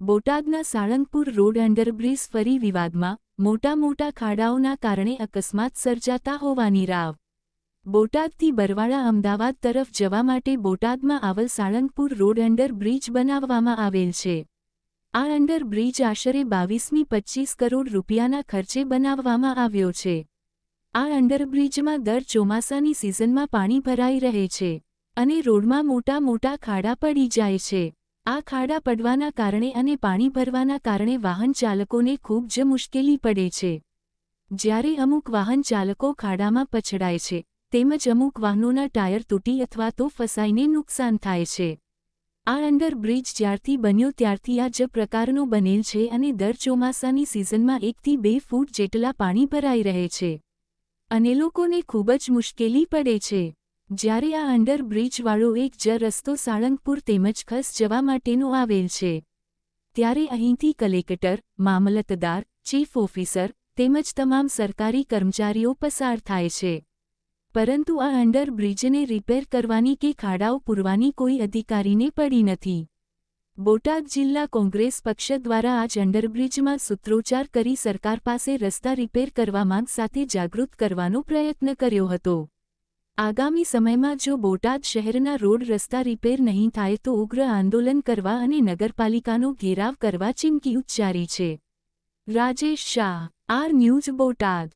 બોટાદના Salangpur road underbridge ફરી વિવાદમાં મોટા મોટા ખાડાઓના કારણે અકસ્માત સર્જાતા હોવાની રાવ. બોટાદથી બરવાળા અમદાવાદ તરફ જવા માટે બોટાદમાં આવેલ સાળંગપુર રોડ અંડરબ્રિજ બનાવવામાં આવેલ છે. આ અંડરબ્રિજ આશરે બાવીસમી પચ્ચીસ કરોડ રૂપિયાના ખર્ચે બનાવવામાં આવ્યો છે. આ અંડરબ્રિજમાં દર ચોમાસાની સિઝનમાં પાણી ભરાઈ રહે છે અને રોડમાં મોટા મોટા ખાડા પડી જાય છે. આ ખાડા પડવાના કારણે અને પાણી ભરવાના કારણે વાહન ચાલકોને ખૂબ જ મુશ્કેલી પડે છે. જ્યારે અમુક વાહન ચાલકો ખાડામાં પછડાય છે, તેમજ અમુક વાહનોના ટાયર તૂટી અથવા તો ફસાઈને નુકસાન થાય છે. આ અંડરબ્રિજ જ્યારથી બન્યો ત્યારથી આ જ પ્રકારનો બનેલ છે અને દર ચોમાસાની સિઝનમાં એકથી બે ફૂટ જેટલા પાણી ભરાઈ રહે છે. અને લોકોને ખૂબ જ મુશ્કેલી પડે છે. જ્યારે આ અંડરબ્રિજવાળો એક જ રસ્તો સાળંગપુર તેમજ ખસ જવા માટેનો આવેલ છે. ત્યારે અહીંથી કલેક્ટર, મામલતદાર, ચીફ ઓફિસર તેમજ તમામ સરકારી કર્મચારીઓ પસાર થાય છે. પરંતુ આ અંડરબ્રિજને રિપેર કરવાની કે ખાડાઓ પૂરવાની કોઈ અધિકારીને પડી નથી. બોટાદ જિલ્લા કોંગ્રેસ પક્ષ દ્વારા આજ અંડરબ્રિજમાં સૂત્રોચ્ચાર કરી સરકાર પાસે રસ્તા રિપેર કરવા માંગ સાથે જાગૃત કરવાનો પ્રયત્ન કર્યો હતો. આગામી સમયમાં જો બોટાદ શહેરના રોડ રસ્તા રિપેર નહીં થાય તો ઉગ્ર આંદોલન કરવા અને નગરપાલિકાનો ઘેરાવ કરવા ચીમકી ઉચ્ચારી છે. Rajesh Shah R news Botad.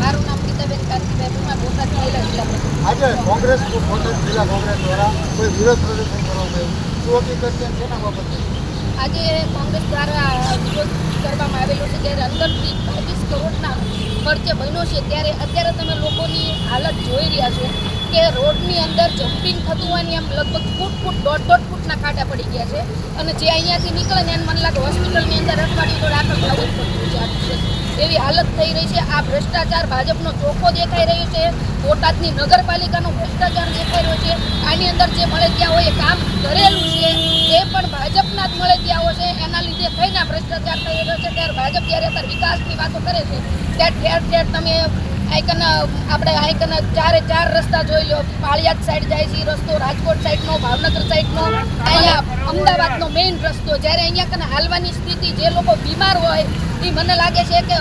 મારું નામ ગીતાબેન કાંતિભાઈ પરમાર બોટાદ જિલ્લા આજે કોંગ્રેસ બોટાદ જિલ્લા કોંગ્રેસ દ્વારા કોઈ વિરોધ પ્રદર્શન કરવામાં આવ્યું? શું હકીકત છે? શેના બાબતે આજે કોંગ્રેસ દ્વારા વિરોધ કરવામાં આવેલો છે જ્યારે અંદરથી બાવીસ કરોડના ખર્ચે બન્યો છે, ત્યારે અત્યારે તમે લોકોની હાલત જોઈ રહ્યા છો કે રોડની અંદર જમ્પિંગ થતું હોવાની આમ લગભગ ફૂટ ફૂટ, દોઢ દોઢ ફૂટના કાંટા પડી ગયા છે અને જે અહીંયાથી નીકળે ને એને મને લાગે હોસ્પિટલની અંદર અઠવાડિયું તો દાખલ જવું જ પડતું છે આ. એવી હાલત થઈ રહી છે, આ ભ્રષ્ટાચાર ભાજપનો ચોખ્ખો દેખાઈ રહ્યો છે, બોટાદની નગરપાલિકાનો ભ્રષ્ટાચાર દેખાઈ રહ્યો છે, આની અંદર જે મળે ત્યાં હોય એ કામ કરેલું છે એ પણ ભાજપના જ મળે ત્યાં છે. એના લીધે થઈને ભ્રષ્ટાચાર થઈ રહ્યો છે. ત્યારે ભાજપ જ્યારે અત્યારે વિકાસની વાતો કરે છે, ત્યારે ઠેર ઠેર તમે આઈકન આપણે આઈકન ચારે ચાર રસ્તા જોઈ લો. પાળિયાદ સાઈડ જાય છે રસ્તો, રાજકોટ સાઈડનો ભાવનગર સાઈડનો અહીંયા અમદાવાદનો મેઇન રસ્તો. જ્યારે અહીંયા કને હાલવાની સ્થિતિ, જે લોકો બીમાર હોય, એ મને લાગે છે કે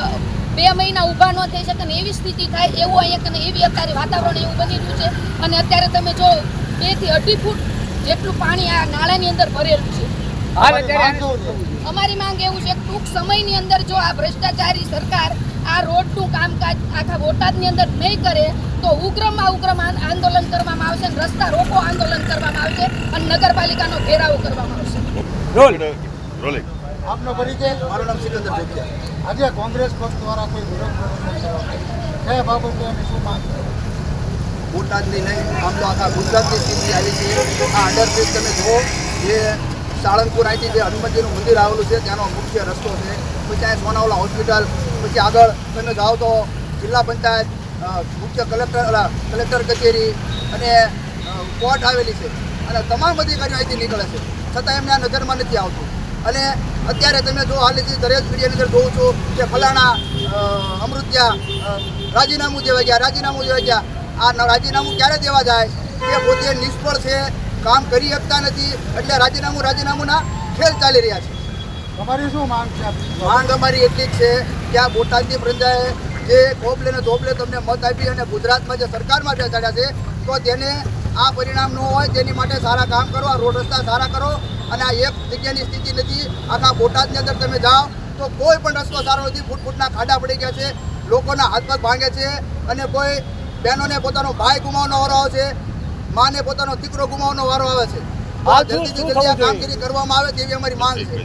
બે મહિના ઊભા ન થઈ શકે ને એવી સ્થિતિ થાય, એવું અહીંયા કને એવી અત્યારે વાતાવરણ એવું બની રહ્યું છે. અને અત્યારે તમે જો બેથી અઢી ફૂટ જેટલું પાણી આ નાળાની અંદર ભરેલું છે? અમારી માંગ એવું છે. કે ટૂંક સમયની અંદર જો આ ભ્રષ્ટાચારી સરકાર આ રોડનું કામકાજ આખા બોટાદની અંદર નહીં કરે તો ઉગ્રમાં ઉગ્રમ આંદોલન કરવામાં આવશે અને રસ્તા રોકો આંદોલન કરવામાં આવશે અને નગરપાલિકાનો ઘેરાવો કરવામાં આવશે. આપનો પરિચય મારું નામ સિકંદર જોગિયા આજે કોંગ્રેસ પક્ષ દ્વારા કોઈ વિરોધ પ્રદર્શન કયા બાબતે શું માંગ છે? બોટાદની નહીં આમ તો આખા ગુજરાતની સ્થિતિ આવી છે. આ અંડરબ્રિજ તમે જુઓ જે સાળંગપુર અહીંથી જે હનુમાનજીનું મંદિર આવેલું છે, ત્યાંનો મુખ્ય રસ્તો છે. પછી અહીં સોનાવલા હોસ્પિટલ, પછી આગળ તમે જાઓ તો જિલ્લા પંચાયત મુખ્ય કલેક્ટર કલેક્ટર કચેરી અને કોર્ટ આવેલી છે. અને તમામ અધિકારીઓ અહીંથી નીકળે છે. છતાં એમને આ નજરમાં નથી આવતું. અને અત્યારે તમે જો હાલથી દરેક મીડિયાની અંદર જોઉં છું કે ફલાણા અમૃત્યા રાજીનામું દેવા ગયા, રાજીનામું દેવા ગયા. આ રાજીનામું ક્યારે દેવા જાય? એ પોતે નિષ્ફળ છે. કામ કરી શકતા નથી. એટલે રાજીનામું રાજીનામુંના ખેલ ચાલી રહ્યા છે. તમારી શું માંગ છે? માંગ અમારી એટલી જ છે કે આ બોટાદની પ્રજાએ જે ધોપલે ને ધોપલે તમને મત આપી અને ગુજરાતમાં જે સરકારમાં બેસાડ્યા છે તો તેને આ પરિણામ ન હોય તેની માટે સારા કામ કરો આ રોડ રસ્તા સારા કરો અને આ એક જગ્યાની સ્થિતિ નથી. આખા બોટાદની અંદર તમે જાઓ તો કોઈ પણ રસ્તો સારો નથી. ફૂટ ફૂટના ખાડા પડી ગયા છે લોકોના હાથ પગ ભાંગે છે અને કોઈ બહેનોને પોતાનો ભાઈ ગુમાવવાનો આવે છે. માને પોતાનો દીકરો ગુમાવવાનો વારો આવે છે. આ જલ્દી જલ્દી આ કામગીરી કરવામાં આવે તેવી અમારી માંગ છે.